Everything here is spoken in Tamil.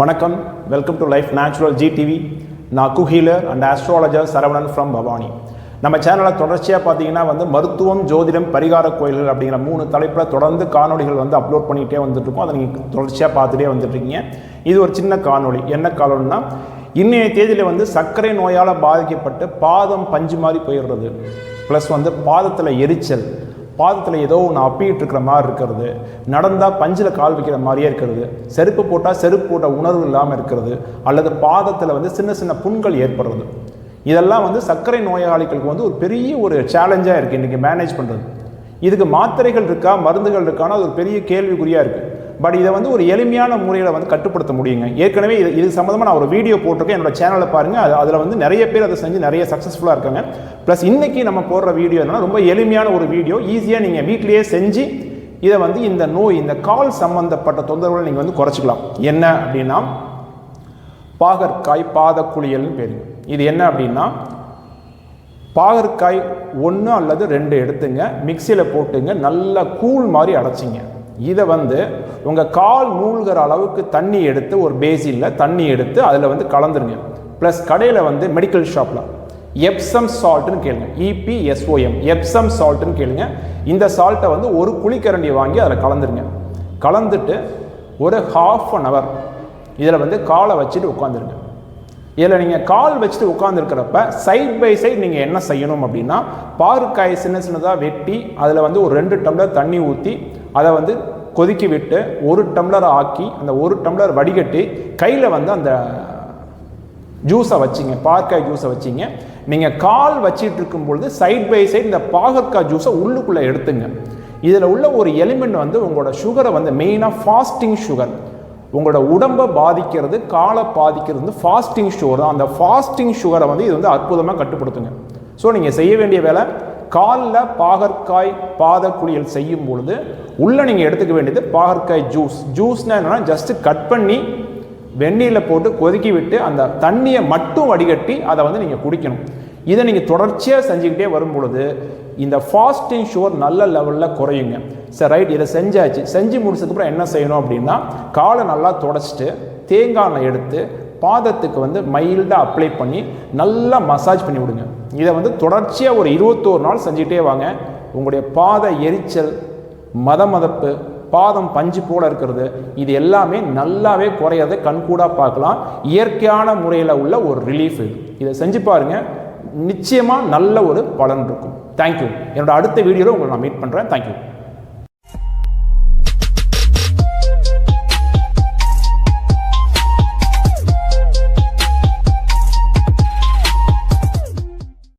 வணக்கம். Welcome to life natural GTV நான் குஹீலர் and astrologer Saravanan from Bhavani. நம்ம சேனலில் தொடர்ச்சியாக பார்த்தீங்கன்னா வந்து மருத்துவம் ஜோதிடம் பரிகார கோயில்கள் அப்படிங்கிற மூணு தலைப்பில் தொடர்ந்து காணொளிகள் வந்து அப்லோட் பண்ணிகிட்டே வந்துட்டுருக்கோம் அதை நீங்கள் தொடர்ச்சியாக பார்த்துட்டே வந்துட்டுருக்கீங்க இது ஒரு சின்ன காணொளி. என்ன காணொலினா இன்றைய தேதியில் வந்து சர்க்கரை நோயால் பாதிக்கப்பட்டு பாதம் பஞ்சு மாதிரி போயிடுறது. ப்ளஸ் வந்து பாதத்தில் எரிச்சல். பாதத்தில் ஏதோ ஒன்று அப்பிட்டு இருக்கிற மாதிரி இருக்கிறது. நடந்தால் பஞ்சில் கால் வைக்கிற மாதிரியே இருக்கிறது. செருப்பு போட்டால் செருப்பு போட்ட உணர்வு இல்லாமல் இருக்கிறது. அல்லது பாதத்தில் வந்து சின்ன சின்ன புண்கள் ஏற்படுறது. இதெல்லாம் வந்து சர்க்கரை நோயாளிகளுக்கு வந்து ஒரு பெரிய ஒரு சேலஞ்சாக இருக்குது இன்றைக்கி மேனேஜ் பண்ணுறது இதுக்கு மாத்திரைகள் இருக்கா? மருந்துகள் இருக்கானா? அது ஒரு பெரிய கேள்விக்குறியாக இருக்குது பட் இதை வந்து ஒரு எளிமையான முறையில் வந்து கட்டுப்படுத்த முடியுங்க. ஏற்கனவே இது இது சம்மந்தமாக நான் ஒரு வீடியோ போட்டிருக்கேன். என்னோட சேனலை பாருங்கள் அது அதில் வந்து நிறைய பேர் அதை செஞ்சு நிறைய சக்ஸஸ்ஃபுல்லாக இருக்காங்க. ப்ளஸ் இன்றைக்கி நம்ம போடுற வீடியோ என்னன்னா ரொம்ப எளிமையான ஒரு வீடியோ ஈஸியாக நீங்கள் வீட்லேயே செஞ்சு இதை வந்து இந்த நோய் இந்த கால் சம்மந்தப்பட்ட தொந்தரவுகளை நீங்கள் வந்து குறைச்சிக்கலாம். என்ன அப்படின்னா பாகற்காய் பாதக்குளியல்னு பேருங்க இது என்ன அப்படின்னா பாகற்காய் ஒன்று அல்லது ரெண்டு எடுத்துங்க. மிக்சியில் போட்டுங்க. நல்லா கூழ் மாதிரி அடைச்சிங்க. இதை வந்து உங்கள் கால் மூழ்கிற அளவுக்கு தண்ணி எடுத்து ஒரு பேசினில் தண்ணி எடுத்து அதில் வந்து கலந்துருங்க. ப்ளஸ் கடையில் வந்து மெடிக்கல் ஷாப்பில் எப்சம் சால்ட்டுன்னு கேளுங்க. இபிஎஸ்ஓஎம் எப்சம் சால்ட்டுன்னு கேளுங்க. இந்த சால்ட்டை வந்து ஒரு குழிக்கரண்டி வாங்கி அதில் கலந்துருங்க. கலந்துட்டு ஒரு ஹாஃப் அன் ஹவர் இதில் வந்து காலை வச்சுட்டு உட்காந்துருங்க இதில் நீங்கள் கால் வச்சுட்டு உட்காந்துருக்கிறப்ப சைட் பை சைட் நீங்கள் என்ன செய்யணும் அப்படின்னா பாருக்காய் சின்ன சின்னதாக வெட்டி அதில் வந்து ஒரு ரெண்டு டம்ளர் தண்ணி ஊற்றி அதை வந்து கொதிக்க விட்டு ஒரு டம்ளர் ஆக்கி அந்த ஒரு டம்ளர் வடிகட்டி கையில் வந்து அந்த ஜூஸை வச்சிங்க பாகற்காய் ஜூஸை வச்சிங்க. நீங்கள் கால் வச்சிட்டு இருக்கும் பொழுது சைட் பை சைடு இந்த பாகற்காய் ஜூஸை உள்ளுக்குள்ளே எடுத்துங்க. இதில் உள்ள ஒரு எலிமெண்ட் வந்து உங்களோட சுகரை வந்து மெயினாக ஃபாஸ்டிங் சுகர் உங்களோட உடம்பை பாதிக்கிறது காலை பாதிக்கிறது வந்து ஃபாஸ்டிங் சுகர் தான். அந்த ஃபாஸ்டிங் சுகரை வந்து இது வந்து அற்புதமாக கட்டுப்படுத்துங்க. ஸோ நீங்கள் செய்ய வேண்டிய வேலை காலில் பாகற்காய் பாத குளியல் செய்யும் பொழுது உள்ளே நீங்கள் எடுத்துக்க வேண்டியது பாகற்காய் ஜூஸ். ஜூஸ்னால் என்னென்னா ஜஸ்ட்டு கட் பண்ணி வெந்நீரில் போட்டு கொதிக்கி விட்டு அந்த தண்ணியை மட்டும் வடிகட்டி அதை வந்து நீங்கள் குடிக்கணும். இதை நீங்கள் தொடர்ச்சியாக செஞ்சுக்கிட்டே வரும் பொழுது இந்த ஃபாஸ்டிங் ஷுகர் நல்ல லெவலில் குறையுங்க. சரி ரைட் இதை செஞ்சாச்சு. செஞ்சு முடிச்சதுக்கப்புறம் என்ன செய்யணும் அப்படின்னா காலை நல்லா தொடச்சிட்டு தேங்காய் எண்ணெய் எடுத்து பாதத்துக்கு வந்து மைல்டாக அப்ளை பண்ணி நல்லா மசாஜ் பண்ணி விடுங்க. இதை வந்து தொடர்ச்சியாக ஒரு இருபத்தோரு நாள் செஞ்சுக்கிட்டே வாங்க. உங்களுடைய பாத எரிச்சல் மத மதப்பு பாதம் பஞ்சு போல இருக்கிறது இது எல்லாமே நல்லாவே குறையறதை கண்கூடாக பார்க்கலாம். இயற்கையான முறையில் உள்ள ஒரு ரிலீஃப் இது. இதை செஞ்சு பாருங்கள் நிச்சயமாக நல்ல ஒரு பலன் இருக்கும். தேங்க்யூ என்னோட அடுத்த வீடியோவில் உங்களை நான் மீட் பண்ணுறேன் தேங்க்யூ